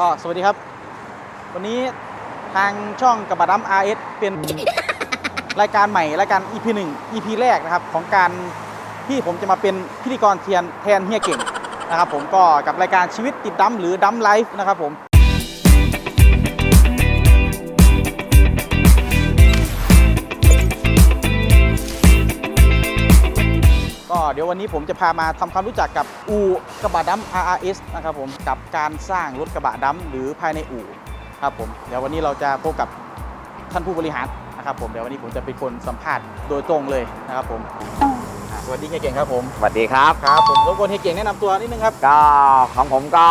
ก็สวัสดีครับ วันนี้ทางช่องกระบะดำ RS เป็นรายการใหม่รายการ EP 1 EP แรกนะครับ ของการที่ผมจะมาเป็นพิธีกรเทียนแทนเฮียเก่งนะครับผมก็กับรายการชีวิตติดดำหรือดำไลฟ์นะครับผม ดี๋ยววันนี้ผมจะพามาทำความรู้จักกับอู่กระบะดำ RRS นะครับผมกับการสร้างรถกระบะดำหรือภายในอู่ครับผมเดี๋ยววันนี้เราจะพบกับท่านผู้บริหารนะครับผมเดี๋ยววันนี้ผมจะเป็นคนสัมภาษณ์โดยตรงเลยนะครับผมอ่าสวัสดีเฮียเก่งครับผมสวัสดีครับครับผมรบกวนเฮียเก่งแนะนำตัวนิดนึงครับก็ของผมก็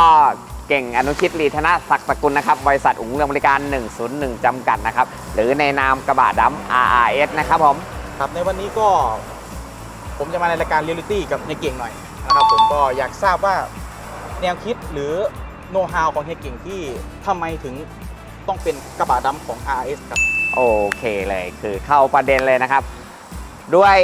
เก่งอนุชิตลีธนศักดิ์สกุลนะครับบริษัทอุ๋งเรืองบริการ 101 จำกัดนะครับหรือในนามกระบะดำ RRS นะครับผมครับในวันนี้ก็ ผมจะมาในรายการเรียลลิตี้กับเฮียเก่งหน่อยนะครับผมก็อยากทราบว่าแนวคิดหรือโน้ตฮาวของเฮียเก่งที่ทำไมถึงต้องเป็นกระบะดำของ RS ครับ โอเคเลยคือเข้าประเด็นเลยนะครับ ด้วย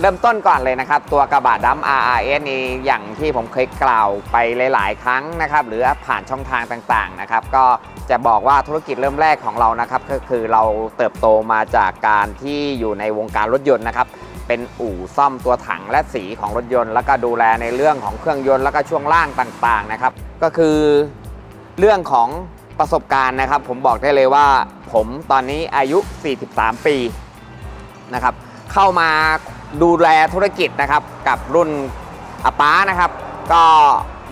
เริ่มต้นก่อนเลยนะครับ ตัวกระบะดำ RRS นี่อย่างที่ผมเคยกล่าวไปหลาย ๆ ครั้งนะครับ หรือผ่านช่องทางต่างๆนะครับ ก็จะบอกว่าธุรกิจเริ่มแรกของเรานะครับ ก็คือเราเติบโตมาจากการที่อยู่ในวงการรถยนต์นะครับ เป็นอู่ซ่อมตัวถังและสีของรถยนต์ แล้วก็ดูแลในเรื่องของเครื่องยนต์แล้วก็ช่วงล่างต่างๆนะครับ ก็คือเรื่องของประสบการณ์นะครับ ผมบอกได้เลยว่า ผมตอนนี้อายุ 43 ปีนะครับ เข้ามาดูแลธุรกิจนะครับ กับรุ่นอาป้านะครับ ก็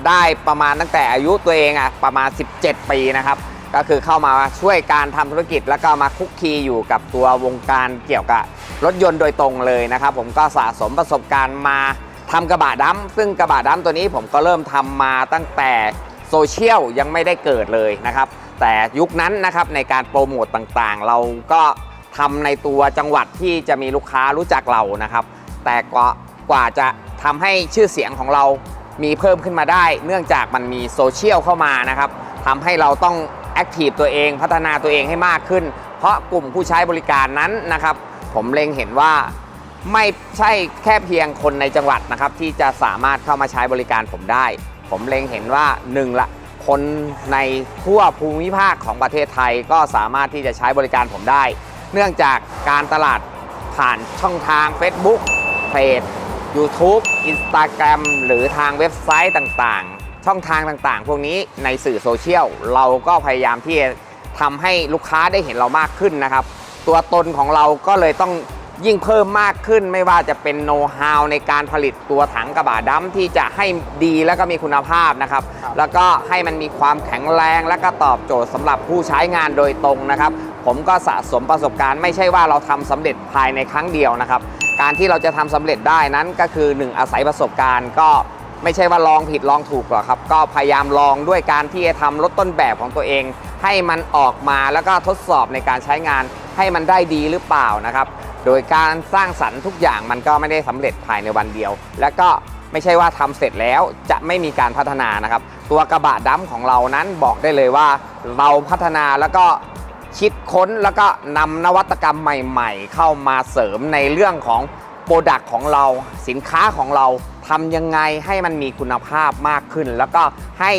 ได้ประมาณตั้งแต่อายุตัวเองอะประมาณ 17 ปีนะครับ ก็คือเข้ามาช่วยการทำธุรกิจ แล้วก็มาคุกคีอยู่กับตัววงการเกี่ยวกับรถยนต์โดยตรงเลยนะครับ ผมก็สะสมประสบการณ์มาทำกระบะดำซึ่งกระบะดำตัวนี้ผมก็เริ่มทำมาตั้งแต่โซเชียลยังไม่ได้เกิดเลยนะครับ แต่ยุคนั้นนะครับในการโปรโมตต่างๆ เราก็ทำในตัวจังหวัดที่จะมีลูกค้ารู้จักเรานะครับ แต่กว่ากว่าจะทำให้ชื่อเสียงของเรามีเพิ่มขึ้นมาได้ เนื่องจากมันมีโซเชียลเข้ามานะครับทำให้เราต้อง แอคทีฟตัวเองพัฒนาตัวเองให้มากขึ้น เพราะกลุ่มผู้ใช้บริการนั้นนะครับ ผมเล็งเห็นว่าไม่ใช่แค่เพียงคนในจังหวัดนะครับ ที่จะสามารถเข้ามาใช้บริการผมได้ ผมเล็งเห็นว่าหนึ่งละคนในทั่วภูมิภาคของประเทศไทยก็สามารถที่จะใช้บริการผมได้ เนื่องจากการตลาดผ่านช่องทาง Facebook เพจ YouTube Instagram หรือทางเว็บไซต์ต่างๆ ช่องทางต่างๆ พวกนี้ในสื่อโซเชียลเราก็พยายามที่จะทำให้ลูกค้าได้เห็นเรามากขึ้นนะครับ ตัวตนของเราก็เลยต้องยิ่งเพิ่มมากขึ้นไม่ว่าจะเป็นโน้ตฮาวในการผลิตตัวถังกระบะดำที่จะให้ดีแล้วก็มีคุณภาพนะครับครับ แล้วก็ให้มันมีความแข็งแรงและก็ตอบโจทย์สำหรับผู้ใช้งานโดยตรงนะครับ ผมก็สะสมประสบการณ์ไม่ใช่ว่าเราทำสำเร็จภายในครั้งเดียวนะครับ การที่เราจะทำสำเร็จได้นั้นก็คือ 1 อาศัยประสบการณ์ก็ ไม่ใช่ว่าลองผิดลองถูกหรอกครับ ก็พยายามลองด้วยการที่จะทำรถต้นแบบของตัวเอง ให้มันออกมาแล้วก็ทดสอบในการใช้งานให้มันได้ดีหรือเปล่านะครับ โดยการสร้างสรรค์ทุกอย่างมันก็ไม่ได้สำเร็จภายในวันเดียว และก็ไม่ใช่ว่าทำเสร็จแล้วจะไม่มีการพัฒนานะครับ ตัวกระบะดำของเรานั้นบอกได้เลยว่าเราพัฒนาแล้วก็คิดค้นแล้วก็นำนวัตกรรมใหม่ ๆ เข้ามาเสริมในเรื่องของโปรดักต์ของเราสินค้าของเรา ทำยังไงให้มันมีคุณภาพมากขึ้น แล้วก็ให้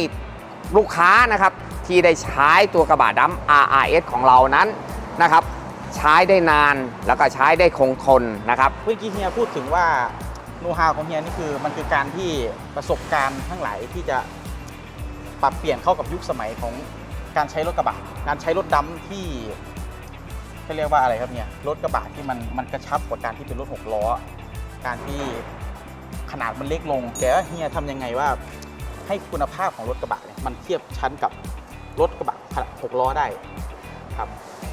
ลูกค้านะครับที่ได้ใช้ตัวกระบะดำ RRS ของเรานั้นนะครับใช้ได้นานแล้วก็ใช้ได้คงทนนะครับเมื่อกี้เฮียพูดถึงว่าโน้ตฮาวของเฮียนี่คือมันคือการที่ประสบการณ์ทั้งหลายที่จะปรับเปลี่ยนเข้ากับยุคสมัยของการใช้รถกระบะการใช้รถดำที่เขาเรียกว่าอะไรครับเนี่ยรถกระบะที่มันมันกระชับกว่าการที่เป็นรถหกล้อ การที่ ขนาดมันเล็กลง แต่ว่าเฮียทำยังไงว่า ให้คุณภาพของรถกระบะเนี่ยมันเทียบชั้นกับรถกระบะขนาดหกล้อได้ครับ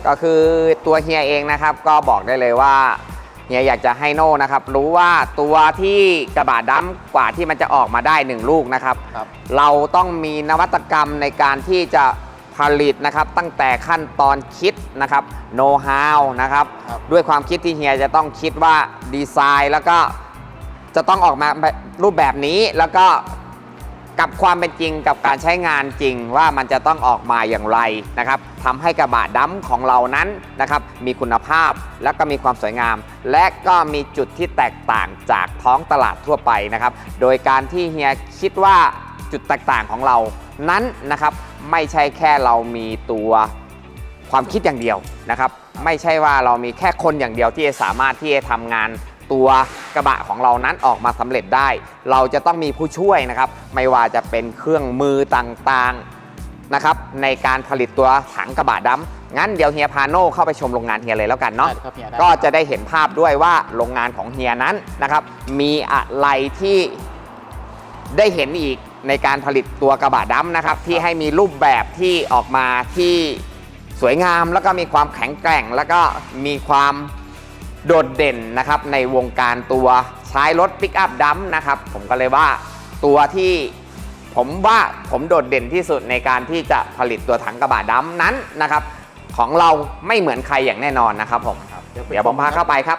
ก็คือตัวเฮียเองนะครับก็บอกได้เลยว่าเฮียอยากจะให้โน่นะครับรู้ว่าตัวที่กระบะดำกว่าที่มันจะออกมาได้หนึ่งลูกนะครับ ครับ เราต้องมีนวัตกรรมในการที่จะผลิตนะครับ ตั้งแต่ขั้นตอนคิดนะครับโน้ตฮาวนะครับ ครับ ด้วยความคิดที่เฮียจะต้องคิดว่าดีไซน์แล้วก็ จะต้องออกมารูปแบบนี้แล้วก็กับความเป็นจริงกับการใช้งานจริงว่ามันจะต้องออกมาอย่างไรนะครับทำให้กระบะดำของเรานั้นนะครับมีคุณภาพและก็มีความสวยงาม และก็มีจุดที่แตกต่างจากท้องตลาดทั่วไปนะครับ โดยการที่เฮียคิดว่าจุดแตกต่างของเรานั้นนะครับ ไม่ใช่แค่เรามีตัวความคิดอย่างเดียวนะครับ ไม่ใช่ว่าเรามีแค่คนอย่างเดียวที่จะสามารถที่จะทำงาน ตัวกระบะของเรานั้นออกมาสำเร็จได้ เราจะต้องมีผู้ช่วยนะครับ ไม่ว่าจะเป็นเครื่องมือต่างๆนะครับ ในการผลิตตัวถังกระบะดำงั้นเดี๋ยวเฮียพาโน่เข้าไปชมโรงงานเฮียเลยแล้วกันเนาะได้ครับเฮียได้ก็จะได้เห็นภาพด้วยว่าโรงงานของเฮียนั้นนะครับ มีอะไรที่ได้เห็นอีกในการผลิตตัวกระบะดำนะครับ ที่ให้มีรูปแบบที่ออกมาที่สวยงามแล้วก็มีความแข็งแกร่ง แล้วก็มีความ โดดเด่นนะครับในวงการตัวใช้รถปิกอัพดัมนะครับ ผมก็เลยว่าตัวที่ผมว่าผมโดดเด่นที่สุดในการที่จะผลิตตัวถังกระบะดำนั้นนะครับ ของเราไม่เหมือนใครอย่างแน่นอนนะครับผมครับเดี๋ยวผมพาเข้าไปครับ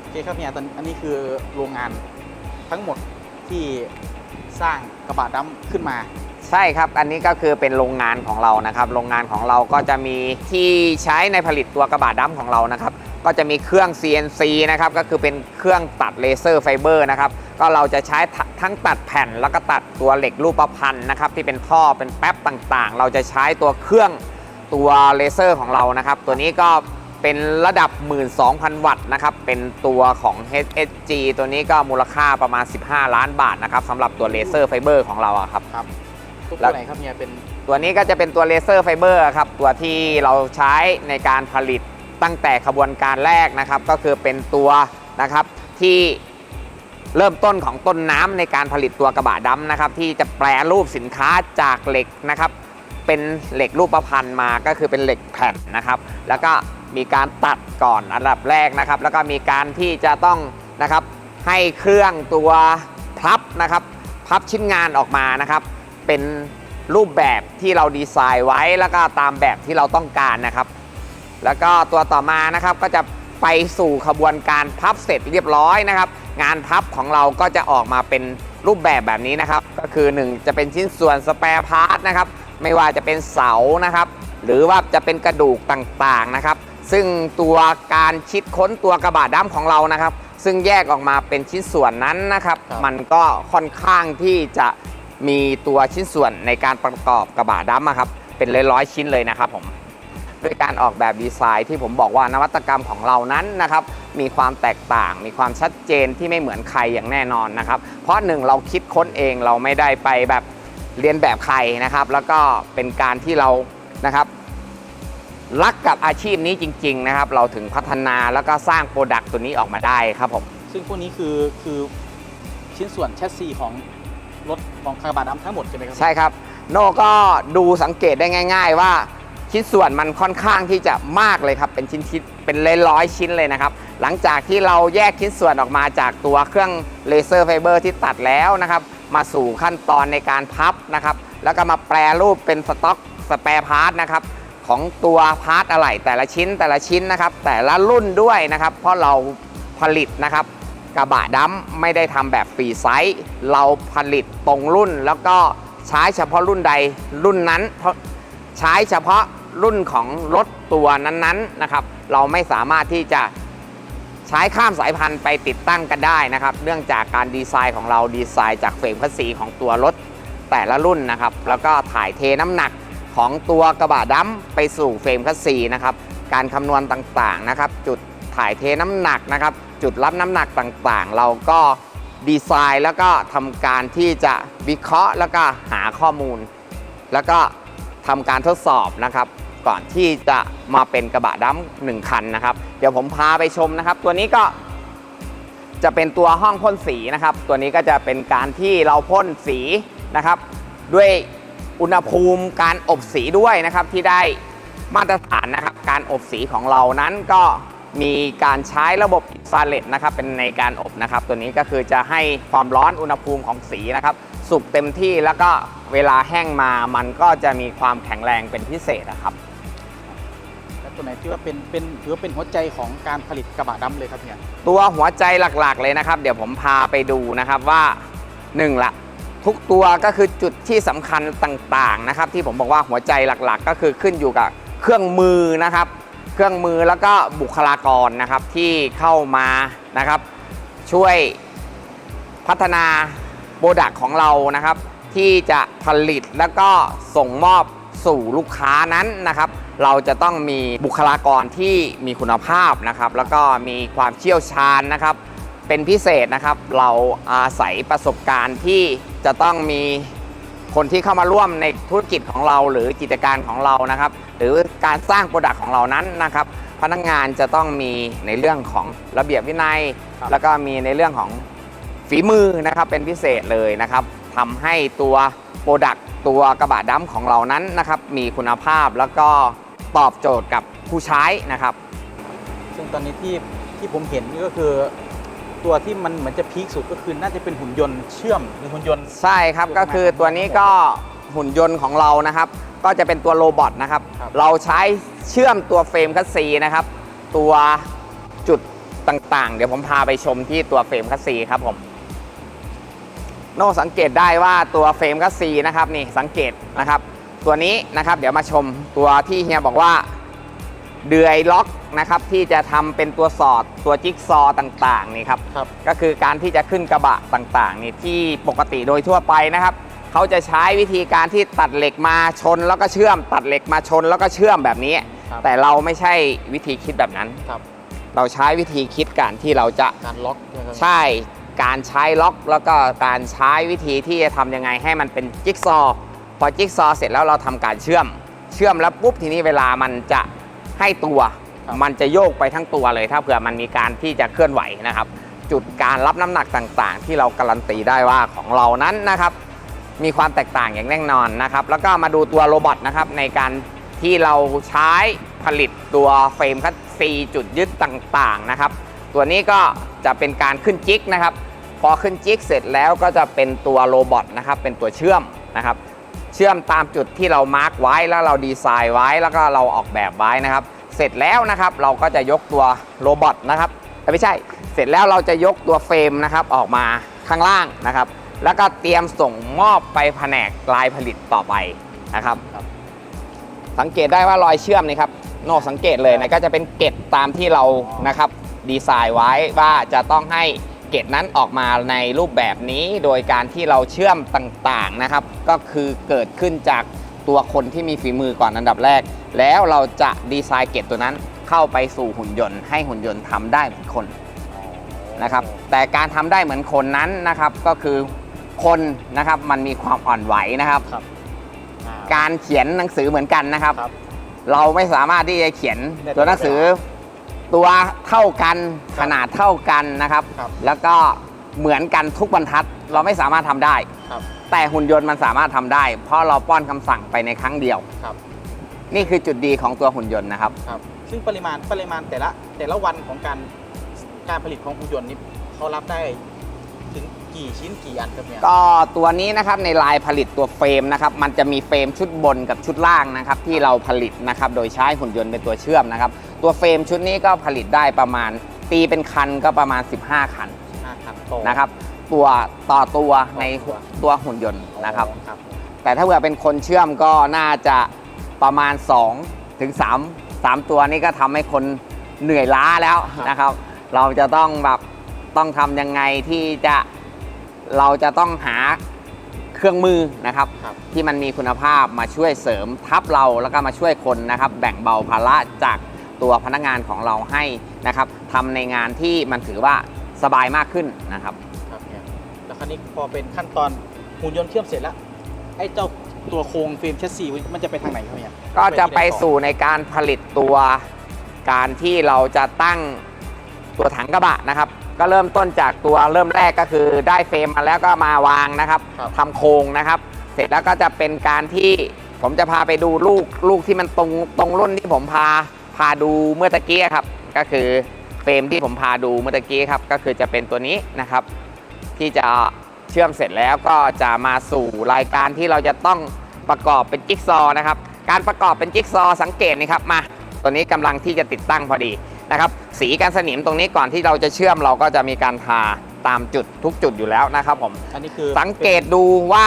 โอเคครับเฮียตอนอันนี้คือโรงงานทั้งหมดที่สร้างกระบะดำขึ้นมาใช่ครับ อันนี้ก็คือเป็นโรงงานของเรานะครับ โรงงานของเราก็จะมีที่ใช้ในผลิตตัวกระบะดำของเรานะครับ ก็จะมีเครื่อง CNC นะครับก็คือเป็นเครื่องตัดเลเซอร์ไฟเบอร์นะครับก็เราจะใช้ททั้งตัดแผ่นแล้วก็ตัดตัวเหล็กรูปพันธ์นะครับที่เป็นท่อเป็นแป๊บต่างๆ เราจะใช้ตัวเครื่องตัวเลเซอร์ของเรานะครับ ตัวนี้ก็เป็นระดับ 12,000 วัตต์นะครับ เป็นตัวของ HSG ตัวนี้ก็มูลค่าประมาณ 15 ล้านบาทนะครับสำหรับตัวเลเซอร์ไฟเบอร์ของเราอะครับครับตัวแล้วไหนครับเฮียเป็นตัวนี้ก็จะเป็นตัวเลเซอร์ไฟเบอร์ครับ ตัวที่เราใช้ในการผลิต ตั้งแต่ขบวนการแรกนะครับก็คือเป็นตัวนะครับที่เริ่มต้นของต้นน้ำในการผลิตตัวกระบะดำนะครับ ที่จะแปลรูปสินค้าจากเหล็กนะครับ เป็นเหล็กรูปประพันธ์มาก็คือเป็นเหล็กแผ่นนะครับ แล้วก็มีการตัดก่อนอันดับแรกนะครับ แล้วก็มีการที่จะต้องนะครับให้เครื่องตัวพับนะครับ พับชิ้นงานออกมานะครับ เป็นรูปแบบที่เราดีไซน์ไว้แล้วก็ตามแบบที่เราต้องการนะครับ แล้วก็ตัวต่อมานะครับก็จะไปสู่ขบวนการพับเสร็จเรียบร้อยนะครับ งานพับของเราก็จะออกมาเป็นรูปแบบแบบนี้นะครับ ก็คือ 1 จะเป็นชิ้นส่วนสแปร์พาร์ทนะครับ ไม่ว่าจะเป็นเสานะครับ หรือว่าจะเป็นกระดูกต่างๆนะครับ ซึ่งตัวการคิดค้นตัวกระบะด้ามของเรานะครับ ซึ่งแยกออกมาเป็นชิ้นส่วนนั้นนะครับรบมันก็ค่อนข้างที่จะมีตัวชิ้นส่วนในการประกอบกระบะด้ามครับ เป็นร้อยๆชิ้นเลยนะครับผม ด้วยการออกแบบดีไซน์ที่ผมบอกว่านวัตกรรมของเรานั้นนะครับมีความแตกต่าง มีความชัดเจนที่ไม่เหมือนใครอย่างแน่นอนนะครับเพราะหนึ่งเราคิดค้นเองเราไม่ได้ไปแบบเรียนแบบใครนะครับ แล้วก็เป็นการที่เรานะครับรักกับอาชีพนี้จริง ๆ นะครับ เราถึงพัฒนาแล้วก็สร้างโปรดักต์ตัวนี้ออกมาได้ครับผมซึ่งพวกนี้คือคือชิ้นส่วนแชสซีของรถของกระบะดำทั้งหมดใช่ไหมครับใช่ครับโน่ก็ดูสังเกตได้ง่าย ๆ ว่า ชิ้นส่วนมันค่อนข้างที่จะมากเลยครับ เป็นชิ้นชิ้นเป็นร้อยชิ้นเลยนะครับ หลังจากที่เราแยกชิ้นส่วนออกมาจากตัวเครื่องเลเซอร์ไฟเบอร์ที่ตัดแล้วนะครับ มาสู่ขั้นตอนในการพับนะครับ แล้วก็มาแปรรูปเป็นสต็อกสแปร์พาร์ทนะครับของตัวพาร์ทอะไหล่แต่ละชิ้นแต่ละชิ้นนะครับ แต่ละรุ่นด้วยนะครับ เพราะเราผลิตนะครับ กระบะดำไม่ได้ทำแบบฟรีไซส์เราผลิตตรงรุ่นแล้วก็ใช้เฉพาะรุ่นใดรุ่นนั้นเพราะใช้เฉพาะ รุ่นของรถตัวนั้นๆนะครับ เราไม่สามารถที่จะใช้ข้ามสายพันธุ์ไปติดตั้งกันได้นะครับ เนื่องจากการดีไซน์ของเราดีไซน์จากเฟรมคัสซีของตัวรถแต่ละรุ่นนะครับ แล้วก็ถ่ายเทน้ำหนักของตัวกระบะดำไปสู่เฟรมคัสซีนะครับ การคำนวณต่างๆนะครับ จุดถ่ายเทน้ำหนักนะครับ จุดรับน้ำหนักต่างๆ เราก็ดีไซน์แล้วก็ทำการที่จะวิเคราะห์แล้วก็หาข้อมูล แล้วก็ทำการทดสอบนะครับ ก่อนที่จะมาเป็นกระบะดำหนึ่งคันนะครับ เดี๋ยวผมพาไปชมนะครับ ตัวนี้ก็จะเป็นตัวห้องพ่นสีนะครับ ตัวนี้ก็จะเป็นการที่เราพ่นสีนะครับ ด้วยอุณหภูมิการอบสีด้วยนะครับที่ได้มาตรฐานนะครับ การอบสีของเรานั้นก็มีการใช้ระบบอินฟราเรดนะครับเป็นในการอบนะครับ ตัวนี้ก็คือจะให้ความร้อนอุณหภูมิของสีนะครับ สุกเต็มที่แล้วก็เวลาแห้งมามันก็จะมีความแข็งแรงเป็นพิเศษนะครับ ตัวไหนที่ว่าเป็นเป็นถือว่าเป็นหัวใจของการผลิตกระบะดำเลยครับเนี่ยตัวหัวใจหลักๆเลยนะครับ เดี๋ยวผมพาไปดูนะครับว่าหนึ่งละทุกตัวก็คือจุดที่สำคัญต่างๆนะครับ ที่ผมบอกว่าหัวใจหลักๆ ก็คือขึ้นอยู่กับเครื่องมือนะครับ เครื่องมือแล้วก็บุคลากรนะครับที่เข้ามานะครับ ช่วยพัฒนาโปรดักของเรานะครับ ที่จะผลิตแล้วก็ส่งมอบสู่ลูกค้านั้นนะครับ เราจะต้องมีบุคลากรที่มีคุณภาพนะครับ แล้วก็มีความเชี่ยวชาญนะครับ เป็นพิเศษนะครับ เราอาศัยประสบการณ์ที่จะต้องมีคนที่เข้ามาร่วมในธุรกิจของเราหรือกิจการของเรานะครับ หรือการสร้างโปรดักต์ของเรานั้นนะครับ พนักงานจะต้องมีในเรื่องของระเบียบวินัยครับแล้วก็มีในเรื่องของฝีมือนะครับเป็นพิเศษเลยนะครับทำให้ตัวโปรดักต์ตัวกระบะดำของเรานั้นนะครับ มีคุณภาพแล้วก็ ตอบโจทย์กับผู้ใช้นะครับ ซึ่งตอนนี้ที่ที่ผมเห็นนี่ก็คือตัวที่มันเหมือนจะพีคสุดก็คือน่าจะเป็นหุ่นยนต์เชื่อมหรือหุ่นยนต์ ใช่ครับก็คือตัวนี้ก็หุ่นยนต์ของเรานะครับ ก็จะเป็นตัวโรบอทนะครับ ครับ เราใช้เชื่อมตัวเฟรมคัสซีนะครับ ตัวจุดต่างๆ เดี๋ยวผมพาไปชมที่ตัวเฟรมคัสซีครับผมโน่สังเกตได้ว่าตัวเฟรมคัสซีนะครับนี่สังเกตนะครับ ตัวนี้นะครับเดี๋ยวมาชมตัวที่เฮียบอกว่าเดือยล็อกนะครับที่จะทำเป็นตัวสอดตัวจิ๊กซอว์ต่างๆนี่ครับครับก็คือการที่จะขึ้นกระบะต่างๆนี่ที่ปกติโดยทั่วไปนะครับเขาจะใช้วิธีการที่ตัดเหล็กมาชนแล้วก็เชื่อม ตัดเหล็กมาชนแล้วก็เชื่อมแบบนี้ครับแต่เราไม่ใช่วิธีคิดแบบนั้นครับเราใช้วิธีคิดการที่เราจะการล็อกเนี่ยครับใช่การใช้ล็อกแล้วก็การใช้วิธีที่จะทำยังไงให้มันเป็นจิ๊กซอว์ พอจิ๊กซอว์เสร็จแล้วเราทำการเชื่อม เชื่อมแล้วปุ๊บทีนี้เวลามันจะให้ตัว มันจะโยกไปทั้งตัวเลย ถ้าเผื่อมันมีการที่จะเคลื่อนไหวนะครับ จุดการรับน้ำหนักต่างๆ ที่เราการันตีได้ว่าของเรานั้นนะครับ มีความแตกต่างอย่างแน่นอนนะครับ แล้วก็มาดูตัวโรบอทนะครับในการที่เราใช้ผลิตตัวเฟรมคัสซีจุดยึดต่างๆนะครับ ตัวนี้ก็จะเป็นการขึ้นจิ๊กนะครับ พอขึ้นจิ๊กเสร็จแล้วก็จะเป็นตัวโรบอทนะครับ เป็นตัวเชื่อมนะครับ เชื่อมตามจุดที่เรามาร์กไว้แล้วเราดีไซน์ไว้แล้วก็เราออกแบบไว้นะครับ เสร็จแล้วนะครับเราก็จะยกตัวโรบอทนะครับไม่ใช่ เสร็จแล้วเราจะยกตัวเฟรมนะครับออกมาข้างล่างนะครับ แล้วก็เตรียมส่งมอบไปแผนกลายผลิตต่อไปนะครับ สังเกตได้ว่ารอยเชื่อมนี่ครับนอกสังเกตเลยนะก็จะเป็นเกล็ดตามที่เรานะครับดีไซน์ไว้ว่าจะต้องให้ เกล็ดนั้นออกมาในรูปแบบนี้ โดยการที่เราเชื่อมต่างๆนะครับ ก็คือเกิดขึ้นจากตัวคนที่มีฝีมือก่อนอันดับแรก แล้วเราจะดีไซน์เกล็ดตัวนั้นเข้าไปสู่หุ่นยนต์ ให้หุ่นยนต์ทำได้เหมือนคนนะครับ แต่การทำได้เหมือนคนนั้นนะครับก็คือคนนะครับมันมีความอ่อนไหวนะครับครับอ่าการเขียนหนังสือเหมือนกันนะครับครับเราไม่สามารถที่จะเขียนได้ตัวหนังสือ ตัวเท่ากันครับขนาดเท่ากันนะครับ ครับแล้วก็เหมือนกันทุกบรรทัดเราไม่สามารถทำได้ ครับ แต่หุ่นยนต์มันสามารถทำได้ เพราะเราป้อนคำสั่งไปในครั้งเดียว ครับ นี่คือจุดดีของตัวหุ่นยนต์นะครับ ครับ ซึ่งปริมาณปริมาณแต่ละแต่ละวันของการการผลิตของหุ่นยนต์นี้เขารับได้ ถึงกี่ชิ้นกี่อันครับเนี่ย ก็ตัวนี้นะครับในลายผลิตตัวเฟรมนะครับมันจะมีเฟรมชุดบนกับชุดล่างนะครับที่เราผลิตนะครับโดยใช้หุ่นยนต์เป็นตัวเชื่อมนะครับตัวเฟรมชุดนี้ก็ผลิตได้ประมาณตีเป็นคันก็ประมาณ 15 คันห้าคันโตนะครับตัวต่อตัวในตัวตัวหุ่นยนต์นะครับครับ แต่ถ้าเผื่อเป็นคนเชื่อมก็น่าจะประมาณ2ถึง3 3ตัวนี้ก็ทำให้คนเหนื่อยล้าแล้วนะครับ เราจะต้องแบบ ต้องทำยังไงที่จะเราจะต้องหาเครื่องมือนะครับ ครับ ที่มันมีคุณภาพมาช่วยเสริมทับเราแล้วก็มาช่วยคนนะครับ แบ่งเบาภาระจากตัวพนักงานของเราให้นะครับทำในงานที่มันถือว่าสบายมากขึ้นนะครับ ครับเนี่ยแล้วคราวนี้พอเป็นขั้นตอนหุ่นยนต์เชื่อมเสร็จแล้วไอ้เจ้าตัวโครงฟิล์มแชสซีมันจะไปทางไหนครับเนี่ยก็จะไปสู่ในการผลิตตัวการที่เราจะตั้งตัวถังกระบะนะครับ ก็เริ่มต้นจากตัวเริ่มแรกก็คือได้เฟรมมาแล้วก็มาวางนะครับครับ ทำโครงนะครับ เสร็จแล้วก็จะเป็นการที่ผมจะพาไปดูลูกลูกที่มันตรงตรงรุ่นที่ผมพาพาดูเมื่อตะกี้ครับ ก็คือเฟรมที่ผมพาดูเมื่อตะกี้ครับ ก็คือจะเป็นตัวนี้นะครับ ที่จะเชื่อมเสร็จแล้วก็จะมาสู่รายการที่เราจะต้องประกอบเป็นจิ๊กซอว์นะครับ การประกอบเป็นจิ๊กซอว์สังเกตนี่ครับมา ตัวนี้กำลังที่จะติดตั้งพอดี นะครับ สีการสนิมตรงนี้ก่อนที่เราจะเชื่อมเราก็จะมีการทาตามจุดทุกจุดอยู่แล้วนะครับผมอันนี้คือสังเกตดูว่า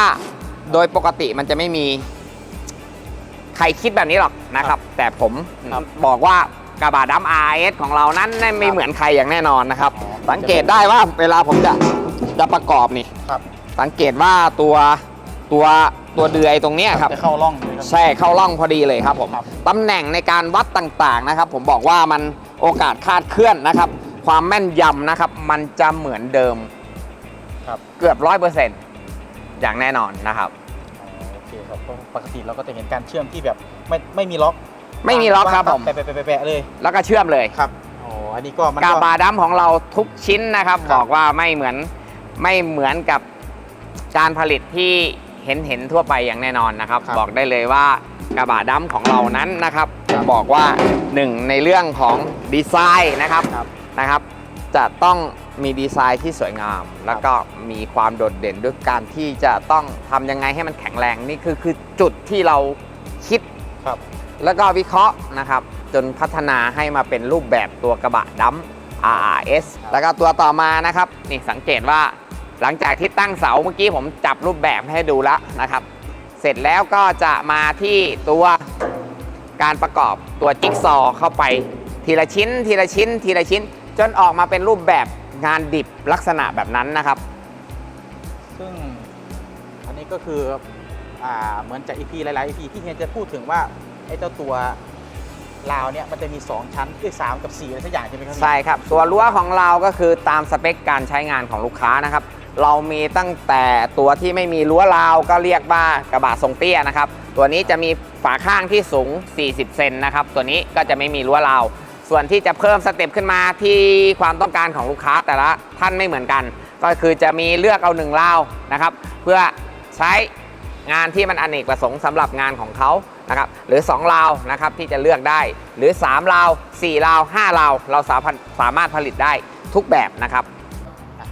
โดยปกติมันจะไม่มี ใครคิดแบบนี้หรอกนะครับ แต่ผมบอกว่ากระบะดำ RS ของเรานั้นไม่เหมือนใครอย่างแน่นอนนะครับ สังเกตได้ว่าเวลาผมจะจะประกอบนี่ครับสังเกตว่าตัวตัว ตัวเดือยตรงเนี้ยครับ จะเข้าร่องเลยครับ ใช่เข้าร่องพอดีเลยครับผมครับ ตำแหน่งในการวัดต่างๆนะครับ ผมบอกว่ามันโอกาสคลาดเคลื่อนนะครับ ความแม่นยำนะครับ มันจะเหมือนเดิมครับเกือบร้อยเปอร์เซ็นต์อย่างแน่นอนนะครับ อ๋อโอเคครับเพราะปกติเราก็จะเห็นการเชื่อมที่แบบไม่ไม่มีล็อกไม่มีล็อกครับผม แปะแปะแปะแปะเลย แล้วก็เชื่อมเลยครับโอ้อันนี้ก็มันกาก็ บาดัมของเราทุกชิ้นนะครับ ครับ บอกว่าไม่เหมือนไม่เหมือนกับการผลิตที่ เห็นเห็นทั่วไปอย่างแน่นอนนะครับ ครับบอกได้เลยว่ากระบะดัมของเรานั้นนะครับครับบอกว่าหนึ่งในเรื่องของดีไซน์นะครับครับ นะครับ จะต้องมีดีไซน์ที่สวยงาม แล้วก็มีความโดดเด่นด้วยการที่จะต้องทำยังไงให้มันแข็งแรงนี่คือคือจุดที่เราคิด ครับ แล้วก็วิเคราะห์นะครับ จนพัฒนาให้มาเป็นรูปแบบตัวกระบะดัม RRS ครับแล้วก็ตัวต่อมานะครับ นี่สังเกตว่า หลังจากที่ตั้งเสาเมื่อกี้ผมจับรูปแบบให้ดูแล้วนะครับ เสร็จแล้วก็จะมาที่ตัวการประกอบตัวจิ๊กซอว์เข้าไปทีละชิ้น ทีละชิ้น ทีละชิ้น จนออกมาเป็นรูปแบบงานดิบลักษณะแบบนั้นนะครับ ซึ่งอันนี้ก็คืออ่าเหมือนจาก EP หลายๆ EP ที่เฮียจะพูดถึงว่าไอ้เจ้าตัวลาวเนี่ยมันจะมี 2 ชั้นคือสามกับ4อะไรสักอย่างใช่ไหมครับ ใช่ครับ ตัวรั้วของเราก็คือตามสเปคการใช้งานของลูกค้านะครับ เรามีตั้งแต่ตัวที่ไม่มีรั้วราวก็เรียกว่ากระบะทรงเตี้ยนะครับ ตัวนี้จะมีฝาข้างที่สูง 40 เซนนะครับ ตัวนี้ก็จะไม่มีรั้วราว ส่วนที่จะเพิ่มสเต็ปขึ้นมาที่ความต้องการของลูกค้าแต่ละท่านไม่เหมือนกัน ก็คือจะมีเลือกเอาหนึ่งราวนะครับ เพื่อใช้งานที่มันอเนกประสงค์สำหรับงานของเขานะครับ หรือ 2 ราวนะครับที่จะเลือกได้ หรือ 3 ราว 4 ราว 5 ราว เราสามารถสามารถผลิตได้ทุกแบบนะครับ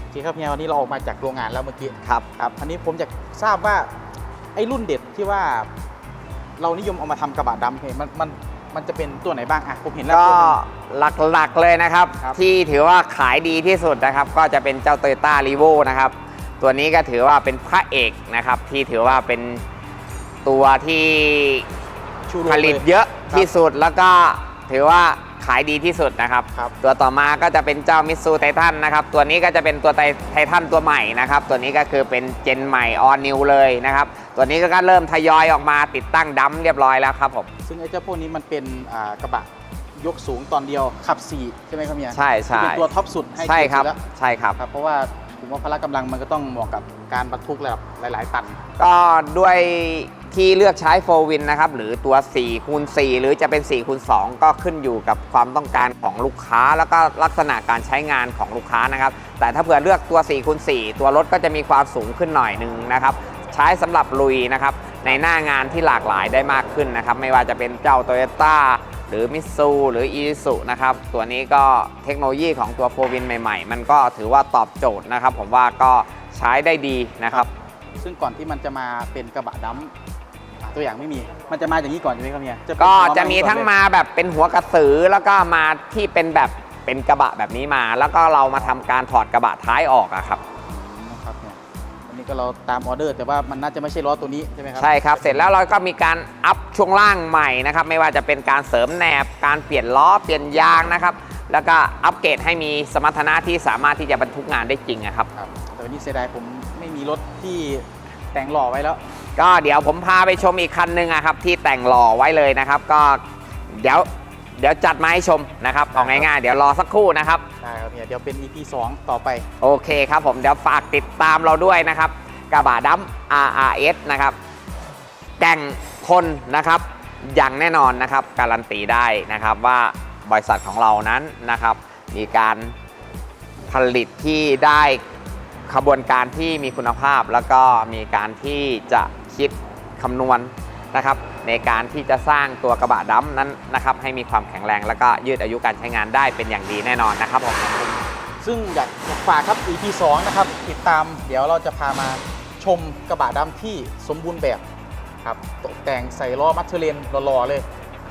เคครับเฮียวันนี้เราออกมาจากโรงงานแล้วเมื่อกี้ครับครับอันนี้ผมอยากทราบว่าไอ้รุ่นเด็ดที่ว่าเรานิยมเอามาทำกระบะดำเห็นมันมันมันจะเป็นตัวไหนบ้างอะผมเห็นแล้วก็ตัวหนึ่ง หลักๆเลยนะครับ ครับ ที่ถือว่าขายดีที่สุดนะครับ ก็จะเป็นเจ้า t o y ต้ารีโวนะครับ ตัวนี้ก็ถือว่าเป็นพระเอกนะครับ ที่ถือว่าเป็นตัวที่ชูโรงผลิตเลยเยอะครับที่สุดแล้วก็ถือว่าขายดีที่สุดนะครับ ครับตัวต่อมาก็จะเป็นเจ้ามิ t ซูไททันนะครับ ตัวนี้ก็จะเป็นตัวไททันตัวใหม่นะครับ ตัวนี้ก็คือเป็นเจนใหม่ออนนิวเลยนะครับ ตัวนี้ก็เริ่มทยอยออกมาติดตั้งดัมเรียบร้อยแล้วครับผม ซึ่งไอ้เจ้าพวกนี้มันเป็นอ่ากระบะยกสูงตอนเดียวขับสี่ใช่ไหมครับเฮียใช่ใช่ ที่เป็นตัวท็อปสุดให้ใช่ครับ เกียติสุดแล้วใช่ครับ ครับ เพราะว่าผมว่าพละกำลังมันก็ต้องเหมาะกับการบรรทุกแบบหลาย ๆ ตัน ก็ด้วย ที่เลือกใช้โฟวินนะครับหรือตัว4คูณ4หรือจะเป็น4คูณ2ก็ขึ้นอยู่กับความต้องการของลูกค้า แล้วก็ลักษณะการใช้งานของลูกค้านะครับ แต่ถ้าเผื่อเลือกตัว4คูณ4ตัวรถก็จะมีความสูงขึ้นหน่อยหนึ่งนะครับ ใช้สำหรับลุยนะครับในหน้างานที่หลากหลายได้มากขึ้นนะครับ ไม่ว่าจะเป็นเจ้า t o y ยต้หรือมิ t ซูหรือ i s u นะครับ ตัวนี้ก็เทคโนโลยีของตัวโฟวินใหม่ ๆ มันก็ถือว่าตอบโจทย์นะครับ ผมว่าก็ใช้ได้ดีนะครับ ซึ่งก่อนที่มันจะมาเป็นกระบะดำอะ ตัวอย่างไม่มี มันจะมาอย่างนี้ก่อนใช่ไหมครับเฮียเป็นก็หัวจะมีก่อนทั้งเลยมาแบบเป็นหัวกระสือแล้วก็มาที่เป็นแบบเป็นกระบะแบบนี้มา แล้วก็เรามาทำการถอดกระบะท้ายออกอะครับ นะครับเนี่ยอันนี้ก็เราตามออเดอร์ แต่ว่ามันน่าจะไม่ใช่ล้อตัวนี้ใช่ไหมครับใช่ครับ เสร็จแล้วเราก็มีการอัพช่วงล่างใหม่นะครับ ไม่ว่าจะเป็นการเสริมแหนบ การเปลี่ยนล้อ เปลี่ยนยางนะครับ แล้วก็อัปเกรดให้มีสมรรถนะที่สามารถที่จะบรรทุกงานได้จริงนะครับ ครับแต่วันนี้เสียดายผมไม่มีรถที่แต่งหล่อไว้แล้ว ก็เดี๋ยวผมพาไปชมอีกคันหนึ่งอะครับที่แต่งหล่อไว้เลยนะครับ ก็เดี๋ยวเดี๋ยวจัดมาให้ชมนะครับเอาง่ายๆเดี๋ยวรอสักครู่นะครับ ได้ครับเฮียเดี๋ยวเป็น EP 2 ต่อไป โอเคครับผมเดี๋ยวฝากติดตามเราด้วยนะครับกระบะดัม RRS นะครับแต่งทนนะครับอย่างแน่นอนนะครับ การันตีได้นะครับว่าบริษัทของเรานั้นนะครับ มีการผลิตที่ได้ ขบวนการที่มีคุณภาพ แล้วก็มีการที่จะคิดคำนวณนะครับ ในการที่จะสร้างตัวกระบะดัมนั้นนะครับ ให้มีความแข็งแรง แล้วก็ยืดอายุการใช้งานได้เป็นอย่างดีแน่นอนนะครับผมซึ่งอยากอยากฝากครับ EP 2นะครับติดตามเดี๋ยวเราจะพามาชมกระบะดำที่สมบูรณ์แบบครับตกแต่งใส่ล้อมัทเทอร์เลนหล่อๆเลย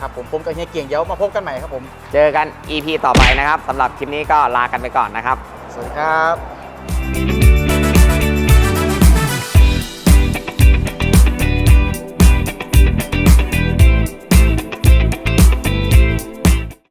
ครับผมผมกับเฮียเกียงเดี๋ยวมาพบกันใหม่ครับผมเจอกัน EP ต่อไปนะครับสำหรับคลิปนี้ก็ลากันไปก่อนนะครับ สวัสดีครับ